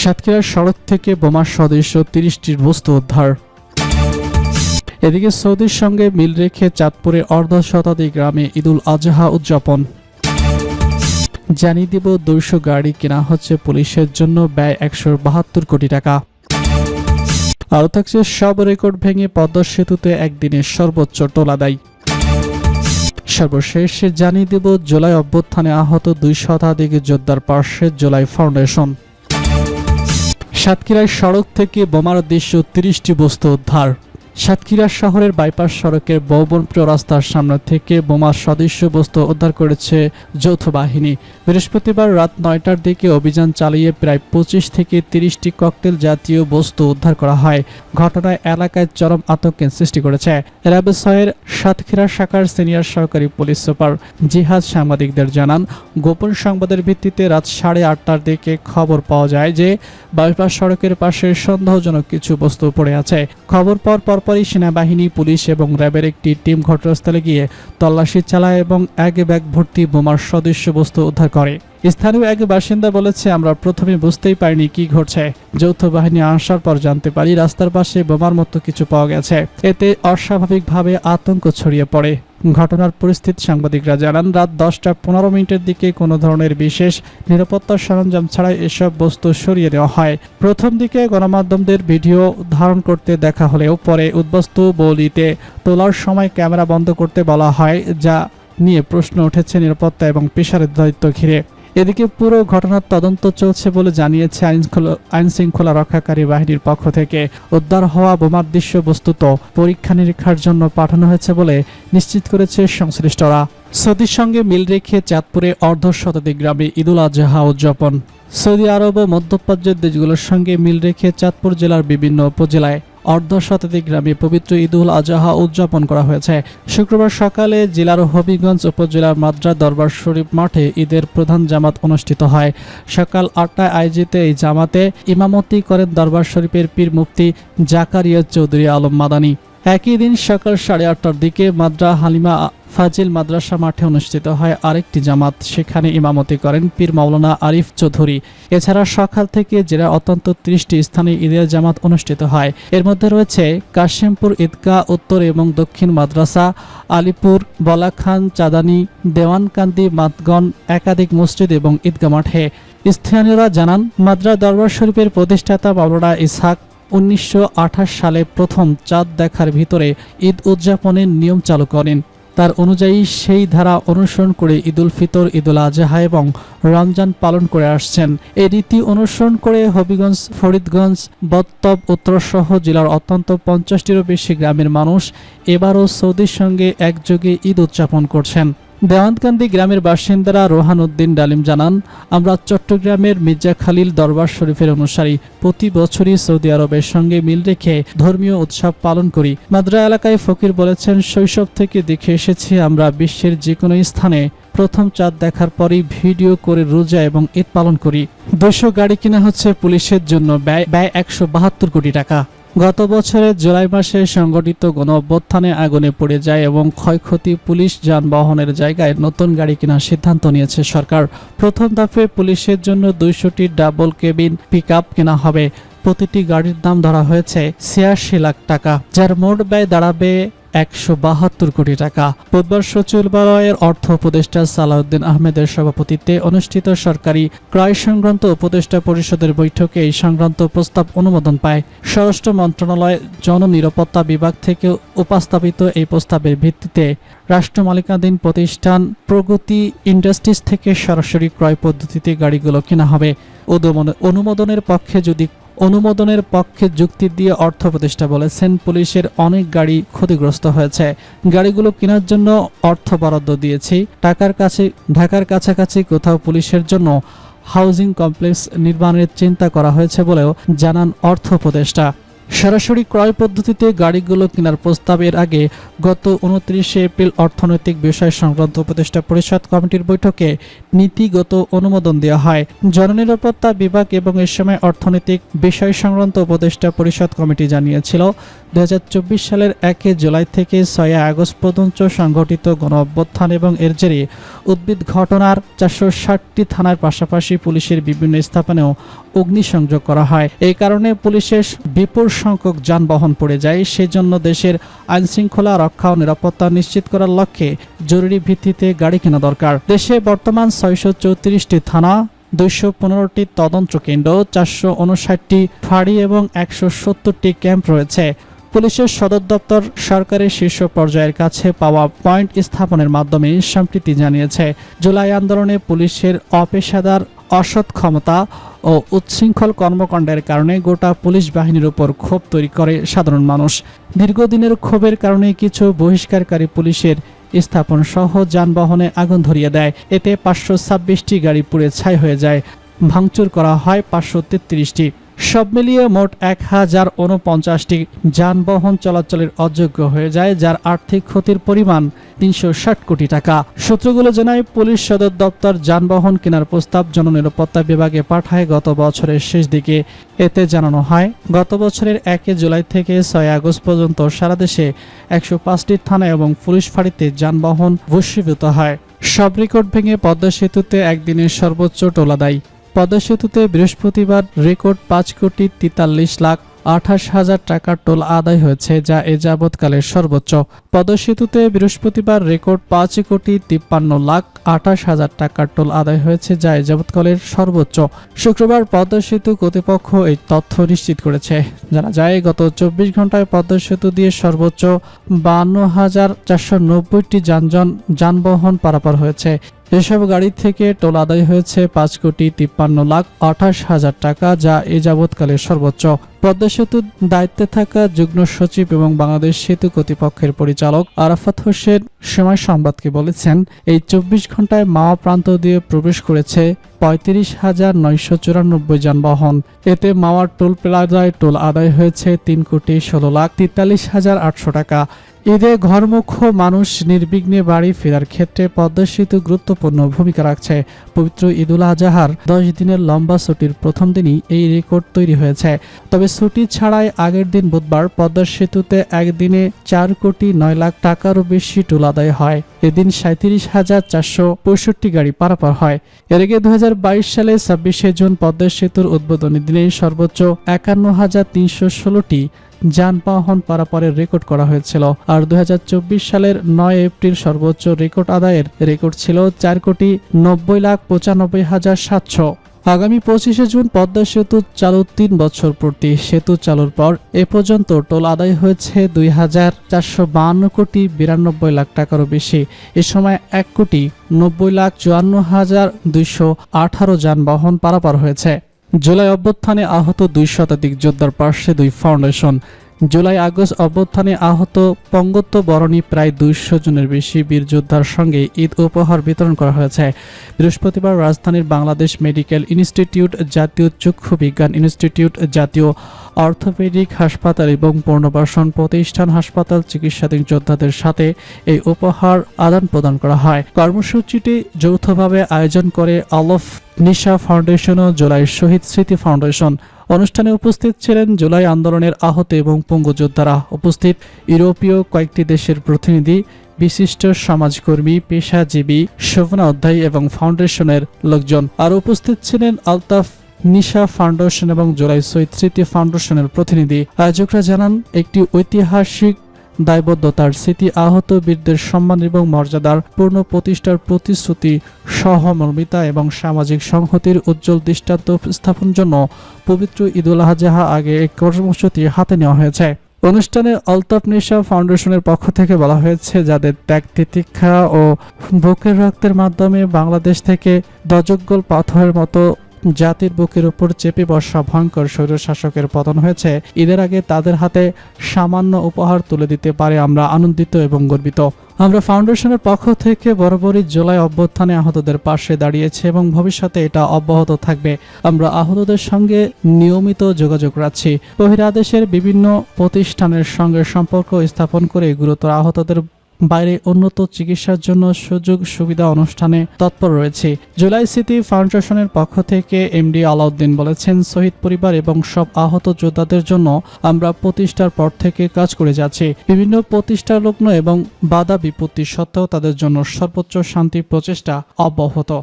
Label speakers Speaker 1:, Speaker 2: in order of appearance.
Speaker 1: সাতক্ষীরার সড়ক থেকে বোমার সদৃশ্য তিরিশটির বস্তু উদ্ধার। এদিকে সৌদির সঙ্গে মিল রেখে চাঁদপুরে অর্ধ শতাধিক গ্রামে ঈদুল আজহা উদযাপন। জানিয়ে দিব দুইশো গাড়ি কেনা হচ্ছে পুলিশের জন্য ব্যয় একশো বাহাত্তর কোটি টাকা। আরও থাকছে সব রেকর্ড ভেঙে পদ্মা সেতুতে একদিনের সর্বোচ্চ টোলাদাই সর্বশেষ জানিয়ে দেব জুলাই অভ্যুত্থানে আহত দুই শতাধিক যোদ্ধার পার্শ্বে জুলাই ফাউন্ডেশন। সাতক্ষীরার সড়ক থেকে বোমার দৃশ্য তিরিশটি বস্তু উদ্ধার। সাতক্ষীরা শহরের বাইপাস সড়কের বৌবনপ্রিয় রাস্তার সামনে থেকে বোমার সদৃশ্য বস্তু উদ্ধার করেছে যৌথ বাহিনী। বৃহস্পতিবার রাত নয়টার দিকে অভিযান চালিয়ে প্রায় পঁচিশ থেকে তিরিশটি ককটেল জাতীয় বস্তু উদ্ধার করা হয়। ঘটনায় এলাকায় চরম আতঙ্কের সৃষ্টি করেছে। র্যাবেসয়ের সাতক্ষীরা শাখার সিনিয়র সহকারী পুলিশ সুপার জিহাদ সাংবাদিকদের জানান, গোপন সংবাদের ভিত্তিতে রাত সাড়ে আটটার দিকে খবর পাওয়া যায় যে, বাইপাস সড়কের পাশে সন্দেহজনক কিছু বস্তু পড়ে আছে। খবর পর পরপরই সেনাবাহিনী, পুলিশ এবং র্যাবের একটি টিম ঘটনাস্থলে গিয়ে তল্লাশি চালায় এবং এক ব্যাগ ভর্তি বোমার সদস্য বস্তু উদ্ধার করে। স্থানীয় এক বাসিন্দা বলেছে, আমরা প্রথমে বুঝতেই পারিনি কি ঘটছে। যৌথ বাহিনী আসার পর জানতে পারি রাস্তার পাশে বোমার মতো কিছু পাওয়া গেছে। এতে অস্বাভাবিকভাবে আতঙ্ক ছড়িয়ে পড়ে। ঘটনার পরিস্থিতি সাংবাদিকরা জানান, রাত দশটা পনেরো মিনিটের দিকে কোনো ধরনের বিশেষ নিরাপত্তা সরঞ্জাম ছাড়াই এসব বস্তু সরিয়ে নেওয়া হয়। প্রথম দিকে গণমাধ্যমদের ভিডিও ধারণ করতে দেখা হলেও পরে উদ্বস্তু বলিতে তোলার সময় ক্যামেরা বন্ধ করতে বলা হয়, যা নিয়ে প্রশ্ন উঠেছে নিরাপত্তা এবং পেশারের দায়িত্ব ঘিরে। এদিকে পুরো ঘটনার তদন্ত চলছে বলে জানিয়েছে আইন শৃঙ্খলা রক্ষাকারী বাহিনীর পক্ষ থেকে। উদ্ধার হওয়া বোমার দৃশ্য বস্তুত। পরীক্ষা নিরীক্ষার জন্য পাঠানো হয়েছে বলে নিশ্চিত করেছে সংশ্লিষ্টরা। সৌদির সঙ্গে মিল রেখে চাঁদপুরে অর্ধ শতাধিক গ্রামে ঈদুল আজহা উদযাপন। সৌদি আরব ও মধ্যপ্রাচ্যের দেশগুলোর সঙ্গে মিল রেখে চাঁদপুর জেলার বিভিন্ন উপজেলায় অর্ধ শতাধিক গ্রামে পবিত্র ঈদুল আজহা উদযাপন করা হয়েছে। শুক্রবার সকালে জেলার হবিগঞ্জ উপজেলার মাদ্রা দরবার শরীফ মাঠে ঈদের প্রধান জামাত অনুষ্ঠিত হয়। সকাল আটটায় আয়োজিত এই জামাতে ইমামতি করেন দরবার শরীফের পীর মুফতি জাকারিয়া চৌধুরী আলম মাদানী। একই দিন সকাল সাড়ে আটটার দিকে মাদ্রা হালিমা ফাজিল মাদ্রাসা মাঠে অনুষ্ঠিত হয় আরেকটি জামাত। সেখানে ইমামতি করেন পীর মাওলানা আরিফ চৌধুরী। এছাড়া সকাল থেকে জেলার অত্যন্ত ত্রিশটি স্থানে ঈদের জামাত অনুষ্ঠিত হয়। এর মধ্যে রয়েছে কাশিমপুর ঈদগাহ, উত্তর এবং দক্ষিণ মাদ্রাসা, আলিপুর, বলাখান, চাঁদানি, দেওয়ানকান্দি, মাতগন, একাধিক মসজিদ এবং ঈদগাহ মাঠে। স্থানীয়রা জানান মাদ্রা দরবার শরীফের প্রতিষ্ঠাতা মাওলানা ইসহাক, উনিশশো আঠাশ সালে প্রথম চাঁদ দেখার ভিতরে ঈদ উদযাপনের নিয়ম চালু করেন। তার অনুযায়ী সেই ধারা অনুসরণ করে ঈদুল ফিতর, ঈদুল আজহা এবং রমজান পালন করে আসছেন। এই রীতি অনুসরণ করে হবিগঞ্জ, ফরিদগঞ্জ, বত্তব, উত্তরসহ জেলার অত্যন্ত পঞ্চাশটিরও বেশি গ্রামের মানুষ এবারও সৌদির সঙ্গে একযোগে ঈদ উদযাপন করছেন। দেওয়ানকান্দি গ্রামের বাসিন্দারা রোহান উদ্দিন ডালিম জানান, আমরা চট্টগ্রামের মির্জা খালিল দরবার শরীফের অনুসারী প্রতি বছরই সৌদি আরবের সঙ্গে মিল রেখে ধর্মীয় উৎসব পালন করি। মাদ্রা এলাকায় ফকির বলেছেন, শৈশব থেকে দেখে এসেছি আমরা বিশ্বের যে কোনো স্থানে প্রথম চাঁদ দেখার পরই ভিডিও করে রোজা এবং ঈদ পালন করি। দুশো গাড়ি কিনা হচ্ছে পুলিশের জন্য, ব্যয় ব্যয় একশো বাহাত্তর কোটি টাকা। গত বছরের জুলাই মাসে সংগঠিত গণ অভ্যুত্থানে আগুনে পড়ে যায় এবং ক্ষয়ক্ষতি পুলিশ যানবাহনের জায়গায় নতুন গাড়ি কেনার সিদ্ধান্ত নিয়েছে সরকার। প্রথম দফে পুলিশের জন্য দুইশোটি ডাবল কেবিন পিক কেনা হবে। প্রতিটি গাড়ির দাম ধরা হয়েছে ছিয়াশি লাখ টাকা। যার মোট ব্যয় দাঁড়াবে একশো বাহাত্তর কোটি টাকা। বুধবার সচিবালয়ের অর্থ উপদেষ্টা সালাউদ্দিন আহমেদের সভাপতিত্বে অনুষ্ঠিত সরকারি ক্রয় সংক্রান্ত উপদেষ্টা পরিষদের বৈঠকে এই সংক্রান্ত প্রস্তাব অনুমোদন পায়। স্বরাষ্ট্র মন্ত্রণালয় জননিরাপত্তা বিভাগ থেকে উপস্থাপিত এই প্রস্তাবের ভিত্তিতে রাষ্ট্র মালিকানাধীন প্রতিষ্ঠান প্রগতি ইন্ডাস্ট্রিজ থেকে সরাসরি ক্রয় পদ্ধতিতে গাড়িগুলো কেনা হবে। অনুমোদনের পক্ষে যদি অনুমোদনের পক্ষে যুক্তি দিয়ে অর্থ প্রতিষ্ঠা বলেছেন পুলিশের অনেক গাড়ি ক্ষতিগ্রস্ত হয়েছে। গাড়িগুলো কেনার জন্য অর্থ বরাদ্দ দিয়েছি। টাকার কাছে, ঢাকার কাছাকাছি কোথাও পুলিশের জন্য হাউজিং কমপ্লেক্স নির্মাণের চিন্তা করা হয়েছে বলেও জানান অর্থ উপদেষ্টা সরাসরি ক্রয় পদ্ধতিতে গাড়িগুলো কেনার প্রস্তাবের আগে গত উনত্রিশে এপ্রিল অর্থনৈতিক বিষয় সংক্রান্ত উপদেষ্টা পরিষদ কমিটির বৈঠকে নীতিগত অনুমোদন দেওয়া হয়। জননিরাপত্তা বিভাগ এবং এ সময় অর্থনৈতিক বিষয় সংক্রান্ত উপদেষ্টা পরিষদ কমিটি জানিয়েছিল দু হাজার চব্বিশ সালের একে জুলাই থেকে ছয় আগস্ট পর্যন্ত সংঘটিত গণ অভ্যুত্থান এবং এর জেরে উদ্ভিদ ঘটনার চারশো ষাটটি থানার পাশাপাশি পুলিশের বিভিন্ন স্থাপনেও অগ্নিসংযোগ করা হয়। এই কারণে পুলিশের বিপুল সংখ্যক যানবাহন পড়ে যায়, সেজন্য দেশের আইনশৃঙ্খলা রক্ষা ও নিরাপত্তা নিশ্চিত করার লক্ষ্যে জরুরি ভিত্তিতে গাড়ি কেনা দরকার। দেশে বর্তমান ছয়শো চৌত্রিশটি থানা, দুইশো পনেরোটি তদন্ত কেন্দ্র, চারশো উনষাটটি ফাঁড়ি এবং একশো সত্তরটি ক্যাম্প রয়েছে। পুলিশের সদর দপ্তর সরকারের শীর্ষ পর্যায়ের কাছে পাওয়া পয়েন্ট স্থাপনের মাধ্যমে সম্প্রীতি জানিয়েছে। জুলাই আন্দোলনে পুলিশের অপেশাদার অসৎ ক্ষমতা ও উচ্ছৃঙ্খল কর্মকাণ্ডের কারণে গোটা পুলিশ বাহিনীর উপর ক্ষোভ তৈরি করে সাধারণ মানুষ। দীর্ঘদিনের ক্ষোভের কারণে কিছু বহিষ্কারকারী পুলিশের স্থাপন সহ যানবাহনে আগুন ধরিয়ে দেয়। এতে পাঁচশো ছাব্বিশটি গাড়ি পুড়ে ছাই হয়ে যায়। ভাঙচুর করা হয় পাঁচশো তেত্রিশটি। সব মিলিয়ে মোট এক হাজার উনপঞ্চাশটি যানবাহন চলাচলের অযোগ্য হয়ে যায়, যার আর্থিক ক্ষতির পরিমাণ তিনশো ষাট কোটি টাকা। সূত্রগুলো জানায়, পুলিশ সদর দপ্তর যানবাহন কেনার প্রস্তাব জননিরাপত্তা বিভাগে পাঠায় গত বছরের শেষ দিকে। এতে জানানো হয়, গত বছরের একে জুলাই থেকে ছয় আগস্ট পর্যন্ত সারা দেশে একশো পাঁচটি থানা এবং পুলিশ ফাঁড়িতে যানবাহন ভূষীভূত হয়। সব রেকর্ড ভেঙে পদ্মা সেতুতে একদিনের সর্বোচ্চ টোলা দেয়। পদ্মা সেতুতে বৃহস্পতিবার রেকর্ড পাঁচ কোটি তেতাল্লিশ লাখ আঠাশ হাজার টাকার টোল আদায় হয়েছে, যা এ যাবৎকালের সর্বোচ্চ। পদ্মা সেতুতে বৃহস্পতিবার রেকর্ড পাঁচ কোটি তিপ্পান্ন লাখ আঠাশ হাজার টাকার টোল আদায় হয়েছে, যা এ যাবৎকালের সর্বোচ্চ। শুক্রবার পদ্মা সেতু কর্তৃপক্ষ এই তথ্য নিশ্চিত করেছে। জানা যায়, গত চব্বিশ ঘন্টায় পদ্মা সেতু দিয়ে সর্বোচ্চ বান্ন হাজার চারশো নব্বইটি যানজন যানবাহন পারাপার হয়েছে। এসব গাড়ি থেকে টোল আদায় হয়েছে পাঁচ কোটি তিপ্পান্ন লাখ আঠাশ হাজার টাকা, যা এ যাবৎকালের সর্বোচ্চ। পদ্মা সেতুর দায়িত্বে থাকা যুগ্ম সচিব এবং বাংলাদেশ সেতু কর্তৃপক্ষের পরিচালক আরাফাত হোসেন সময় সংবাদকে বলেছেন, এই চব্বিশ ঘন্টায় মাওয়া প্রান্ত দিয়ে প্রবেশ করেছে পঁয়ত্রিশ হাজার নয়শো চুরানব্বই যানবাহন। এতে মাওয়ার টোল প্লাজায় টোল আদায় হয়েছে তিন কোটি ষোলো লাখ তেতাল্লিশ হাজার আটশো টাকা। ঈদে ঘরমুখ মানুষ নির্বিঘ্নে বাড়ি ফেরার ক্ষেত্রে পদ্মা সেতু গুরুত্বপূর্ণ ভূমিকা রাখছে। পবিত্র ঈদুল আজহার দশ দিনের লম্বা ছুটির প্রথম দিনই এই রেকর্ড তৈরি হয়েছে। তবে ছুটি ছাড়াই আগের দিন বুধবার পদ্মা সেতুতে একদিনে চার কোটি নয় লাখ টাকারও বেশি টোল আদায় হয়। এদিন সাঁত্রিশ হাজার চারশো পঁয়ষট্টি গাড়ি পারাপার হয়। এর আগে দু সালে ছাব্বিশে জুন পদ্মা সেতুর উদ্বোধনী দিনে সর্বোচ্চ একান্ন হাজার তিনশো ষোলোটি যানবাহন পারাপারের রেকর্ড করা হয়েছিল। আর দুই হাজার চব্বিশ সালের নয় এপ্রিল সর্বোচ্চ রেকর্ড আদায়ের রেকর্ড ছিল চার কোটি নব্বই লাখ পঁচানব্বই হাজার সাতশো। আগামী পঁচিশে জুন পদ্মা সেতু চালু তিন বছর পূর্তি। সেতু চালুর পর এ পর্যন্ত টোল আদায় হয়েছে দুই হাজার চারশো বাহান্ন কোটি বিরানব্বই লাখ টাকারও বেশি। এ সময় এক কোটি নব্বই লাখ চুয়ান্ন হাজার দুইশো আঠারো যানবাহন পারাপার হয়েছে। জুলাই অভ্যুত্থানে আহত দুই শতাধিক যোদ্ধার পার্শ্বে দুই ফাউন্ডেশন। জুলাই আগস্ট অভ্যুত্থানে আহত পঙ্গত্ব বরণী প্রায় দুইশো জনের বেশি বীর যোদ্ধার সঙ্গে ঈদ উপহার বিতরণ করা হয়েছে। বৃহস্পতিবার রাজধানীর বাংলাদেশ মেডিকেল ইনস্টিটিউট জাতীয় চক্ষু বিজ্ঞান ইনস্টিটিউট জাতীয় অর্থোপেডিক হাসপাতাল এবং পুনর্বাসন প্রতিষ্ঠান হাসপাতাল চিকিৎসাধীন যোদ্ধাদের সাথে এই উপহার আদান প্রদান করা হয়। কর্মসূচিটি যৌথভাবে আয়োজন করে অলফ নিশা ফাউন্ডেশন ও জুলাই শহীদ স্মৃতি ফাউন্ডেশন। অনুষ্ঠানে উপস্থিত ছিলেন জুলাই আন্দোলনের আহত এবং পঙ্গু যোদ্ধারা উপস্থিত। ইউরোপীয় কয়েকটি দেশের প্রতিনিধি, বিশিষ্ট সমাজকর্মী, পেশাজীবী, শোভনা অধ্যায়ী এবং ফাউন্ডেশনের লোকজন। আর উপস্থিত ছিলেন আলতাফ নিশা ফাউন্ডেশন এবং জুলাই সৈত্রীতি ফাউন্ডেশনের প্রতিনিধি। আয়োজকরা জানান, একটি ঐতিহাসিক দায়বদ্ধতার স্মৃতি আহত বীরদের সম্মান এবং মর্যাদার পূর্ণ প্রতিষ্ঠার প্রতিশ্রুতি, সহমর্মিতা এবং সামাজিক সংহতির উজ্জ্বল দৃষ্টান্ত স্থাপন জন্য পবিত্র ঈদুল আজহা আগে এক কর্মসূচি হাতে নেওয়া হয়েছে। অনুষ্ঠানে অল্তাফ নিশা ফাউন্ডেশনের পক্ষ থেকে বলা হয়েছে, যাদের ত্যাগ, তিতিক্ষা ও বুকের রক্তের মাধ্যমে বাংলাদেশ থেকে দজগ্গল পাথরের মতো জাতির বুকের উপর চেপে বসা ভয়ঙ্কর স্বৈরশাসকের পতন হয়েছে। ঈদের আগে তাদের হাতে সামান্য উপহার তুলে দিতে পারে আমরা আনন্দিত এবং গর্বিত। আমরা ফাউন্ডেশনের পক্ষ থেকে বরাবরই জুলাই অভ্যুত্থানে আহতদের পাশে দাঁড়িয়েছে এবং ভবিষ্যতে এটা অব্যাহত থাকবে। আমরা আহতদের সঙ্গে নিয়মিত যোগাযোগ রাখছি। বহিরাদেশের বিভিন্ন প্রতিষ্ঠানের সঙ্গে সম্পর্ক স্থাপন করে গুরুতর আহতদের বাইরে উন্নত চিকিৎসার জন্য সুযোগ সুবিধা অনুষ্ঠানে তৎপর রয়েছে। জুলাই সিটি ফাউন্ডেশনের পক্ষ থেকে এমডি আলাউদ্দিন বলেছেন, শহীদ পরিবার এবং সব আহত যোদ্ধাদের জন্য আমরা প্রতিষ্ঠার পর থেকে কাজ করে যাচ্ছি। বিভিন্ন প্রতিষ্ঠা লগ্ন এবং বাধা বিপত্তি সত্ত্বেও তাদের জন্য সর্বোচ্চ শান্তি প্রচেষ্টা অব্যাহত।